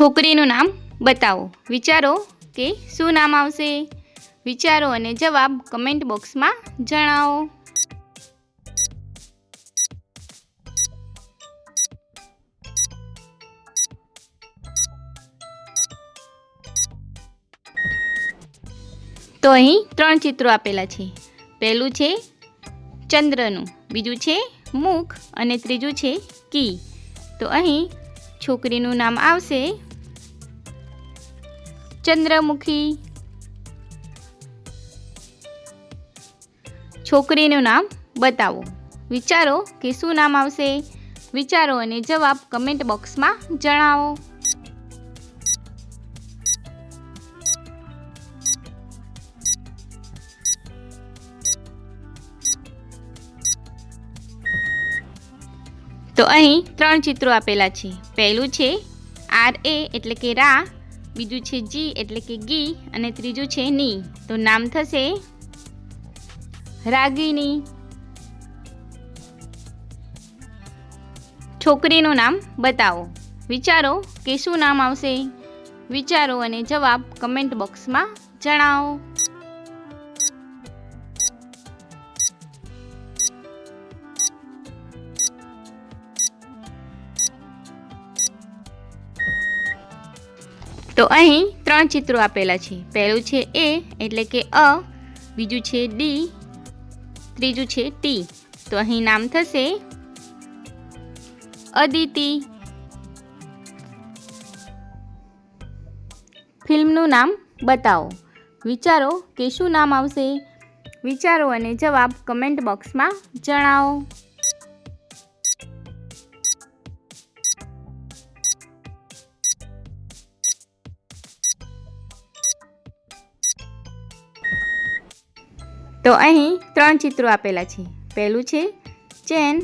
છોકરીનું નામ બતાવો. વિચારો કે શું નામ આવશે? વિચારો અને જવાબ કમેન્ટ બોક્સમાં જણાવો. તો અહીં ત્રણ ચિત્રો આપેલા છે. પહેલું છે ચંદ્રનું, બીજું છે મુખ અને ત્રીજું છે કી. તો અહીં છોકરીનું નામ આવશે ચંદ્રમુખી. છોકરીનું નામ બતાવો. વિચારો કે શું નામ આવશે? વિચારો અને જવાબ કમેન્ટ બોક્સમાં જણાવો. તો અહીં ત્રણ ચિત્રો આપેલા છે. પહેલું છે આર એ એટલે કે રા બીજું છે જી, એટલે કે ગી, અને ત્રીજું છે ની. તો નામ થશે રાગીની. છોકરીનું નામ બતાવો. વિચારો કે શું નામ આવશે? વિચારો અને જવાબ કમેન્ટ બોક્સમાં જણાવો. તો અહીં ત્રણ ચિત્રો આપેલા છે. પહેલું છે એ, એટલે કે અ, બીજું છે ડી, ત્રીજું છે ટી. તો અહીં નામ થશે અદિતિ. ફિલ્મનું નામ બતાવો. વિચારો કે શું નામ આવશે? વિચારો અને જવાબ કમેન્ટ બોક્સમાં જણાવો. તો અહીં ત્રણ ચિત્રો આપેલા છે. પહેલું છે, ચેન,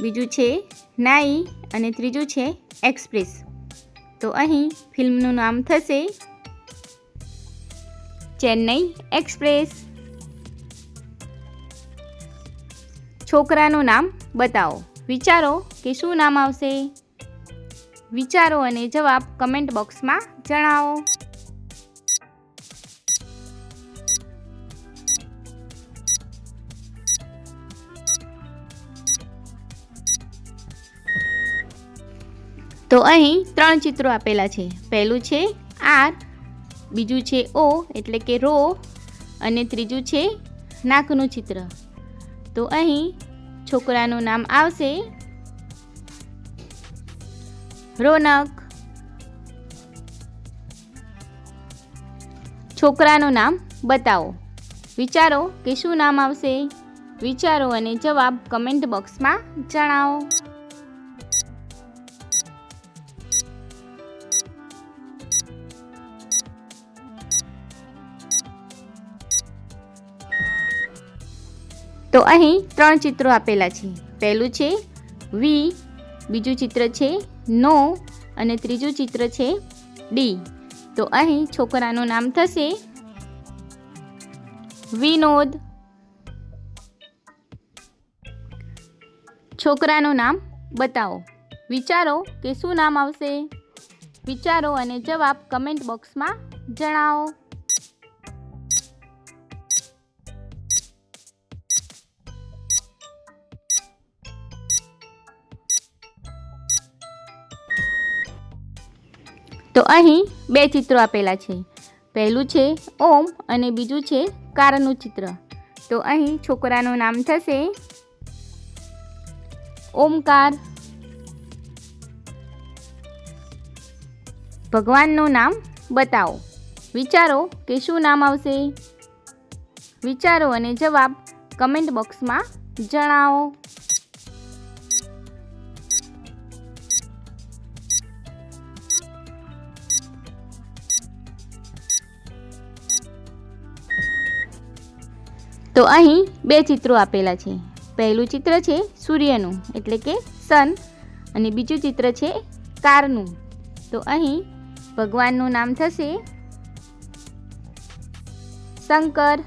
બીજું છે, નાઈ અને ત્રીજું છે, એક્સપ્રેસ. તો અહીં ફિલ્મનું નામ થશે, ચેન્નઈ એક્સપ્રેસ. છોકરાનું નામ બતાવો. વિચારો કે શું નામ આવશે? વિચારો અને જવાબ કમેન્ટ બોક્સમાં જણાવો. તો અહીં ત્રણ ચિત્રો આપેલા છે. પહેલું છે આર, બીજું છે ઓ, એટલે કે રો, અને ત્રીજું છે નાકનું ચિત્ર. તો અહીં છોકરાનું નામ આવશે રોનક. છોકરાનું નામ બતાવો. વિચારો કે શું નામ આવશે? વિચારો અને જવાબ કમેન્ટ બોક્સમાં જણાવો. તો અહીં ત્રણ ચિત્રો આપેલા છે. પહેલું છે વી બીજું ચિત્ર છે નો અને ત્રીજું ચિત્ર છે ડી તો અહીં છોકરાનું નામ થશે વિનોદ. છોકરાનું નામ બતાવો. વિચારો કે શું નામ આવશે? વિચારો અને જવાબ કમેન્ટ બોક્સમાં જણાવો. તો અહીં બે ચિત્રો આપેલા છે. પહેલું છે ઓમ અને બીજું છે કારનું ચિત્ર. તો અહીં છોકરાનું નામ થશે ઓમકાર. ભગવાનનું નામ બતાવો. વિચારો કે શું નામ આવશે? વિચારો અને જવાબ કમેન્ટ બોક્સમાં જણાવો. તો અહીં બે ચિત્રો આપેલા છે. પહેલું ચિત્ર છે સૂર્યનું, એટલે કે સન અને બીજું ચિત્ર છે કારનું. તો અહીં ભગવાનનું નામ થશે શંકર.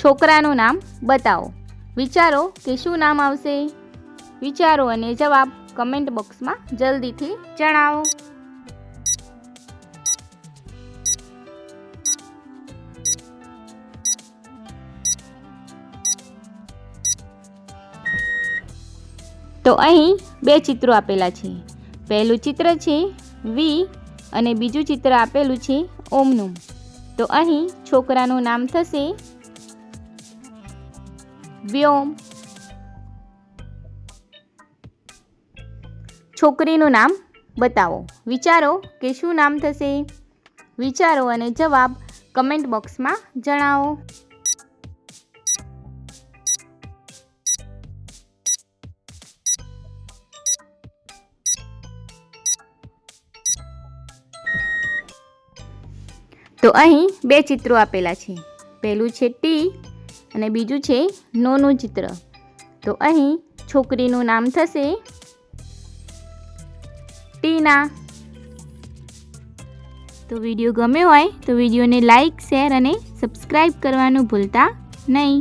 છોકરાનું નામ બતાવો. વિચારો કે શું નામ આવશે? વિચારો અને જવાબ કમેન્ટ બોક્સમાં જલ્દીથી જણાવો. તો અહીં બે ચિત્રો આપેલા છે. પહેલું ચિત્ર છે વી અને બીજું ચિત્ર આપેલું છે ઓમનું. તો અહીં છોકરાનું નામ થશે વ્યોમ. છોકરીનું નામ બતાવો. વિચારો કે શું નામ થશે? વિચારો અને જવાબ કમેન્ટ બોક્સમાં જણાવો. તો અહીં બે ચિત્રો આપેલા છે. પહેલું છે ટી અને બીજું છે નોનું ચિત્ર. તો અહીં છોકરીનું નામ થશે ટીના. તો વીડિયો ગમ્યો હોય તો વિડીયોને લાઈક, શેર અને સબસ્ક્રાઈબ કરવાનું ભૂલતા નહીં.